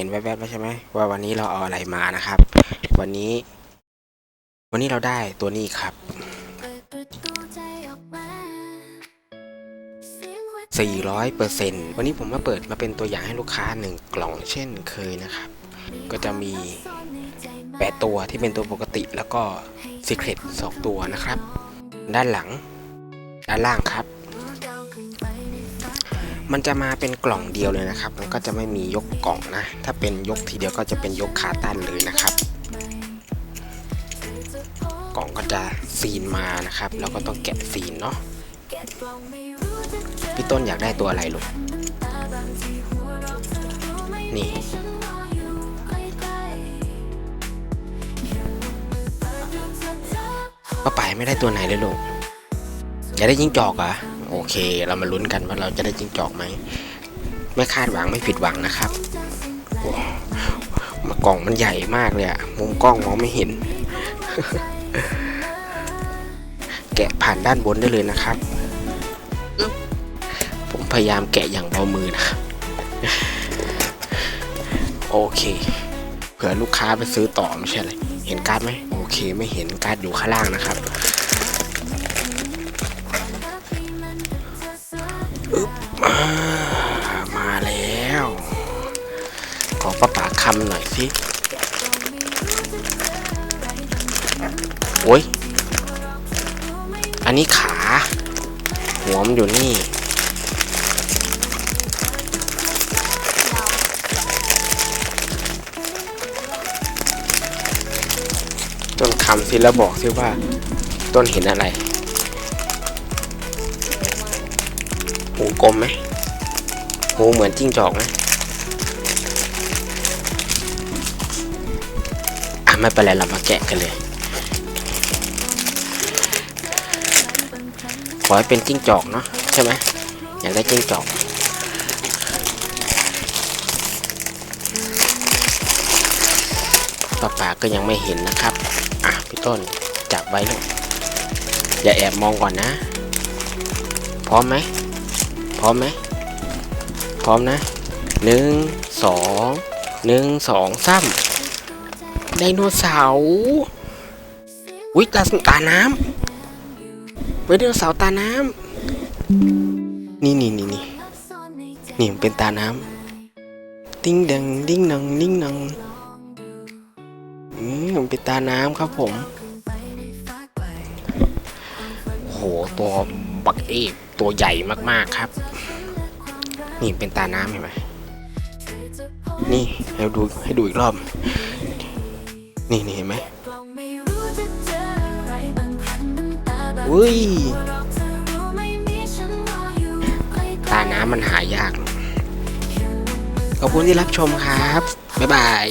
ห็นแวบๆแล้วใช่ไหมว่าวันนี้เราเอาอะไรมานะครับ วันนี้ วันนี้เราได้ตัวนี้ครับ400เปอร์เซ็นต์วันนี้ผมมาเปิดมาเป็นตัวอย่างให้ลูกค้าหนึ่งกล่องเช่นเคยนะครับ ก็จะมี 8 ตัวที่เป็นตัวปกติแล้วก็ Secret 2 ตัวนะครับ ด้านหลัง ด้านล่างครับ มันจะมาเป็นกล่องเดียวเลยนะครับ มันก็จะไม่มียกกล่องนะ ถ้าเป็นยกทีเดียวก็จะเป็นยกขาตั้นเลยนะครับ กล่องก็จะซีนมานะครับ แล้วก็ต้องแกะซีนเนาะ พี่ต้นอยากได้ตัวอะไรลูก นี่ป้าป๋ายไม่ได้ตัวไหนเลยลูก อยากได้จิ้งจอกเหรอ โอเค เรามาลุ้นกันว่าเราจะได้จิ้งจอกไหม ไม่คาดหวังไม่ผิดหวังนะครับโอ้มากล่องมันใหญ่มากเลยอะมุมกล้องมองไม่เห็น แกะผ่านด้านบนได้เลยนะครับอึ๊บผมพยายามแกะอย่างเบามือนะครับ โอเค เผื่อลูกค้าไปซื้อต่อไม่ใช่เลยเห็นการ์ดไหมโอเค ไม่เห็นการ์ดอยู่ข้างล่างนะครับ ประปาคำหน่อยสิ โอ้ย อันนี้ขา หัวมันอยู่นี่ ต้นคำสิแล้วบอกสิว่า ต้นเห็นอะไรหูกลมไหมหูเหมือนจิ้งจอกไหม ไม่เป็นไรเรามาแกะกันเลย ขอให้เป็นจิ้งจอกเนาะใช่ไหมอยากได้จิ้งจอกป้าป๋าก็ยังไม่เห็นนะครับ อะพี่ต้นจับไว้ลูกอย่าแอบมองก่อนนะ พร้อมไหมพร้อมไหมพร้อมนะหนึ่งสองหนึ่งสองสาม ไดโนเสาร์วิตาตาน้ำไดโนเสาร์ตาน้ำนี่นี่นี่นี่นี่เป็นตาน้ำติ้งดังดิ้งนังดิ้งนังอืมมันเป็นตาน้ำครับผมโหตัวบักเอฟตัวใหญ่มากๆครับ นี่เป็นตาน้ำเห็นไหมนี่ให้ดูให้ดูอีกรอบ นี่นี่เห็นไหมอุ้ยตาน้ำมันหายากขอบคุณที่รับชมครับ บ๊ายบาย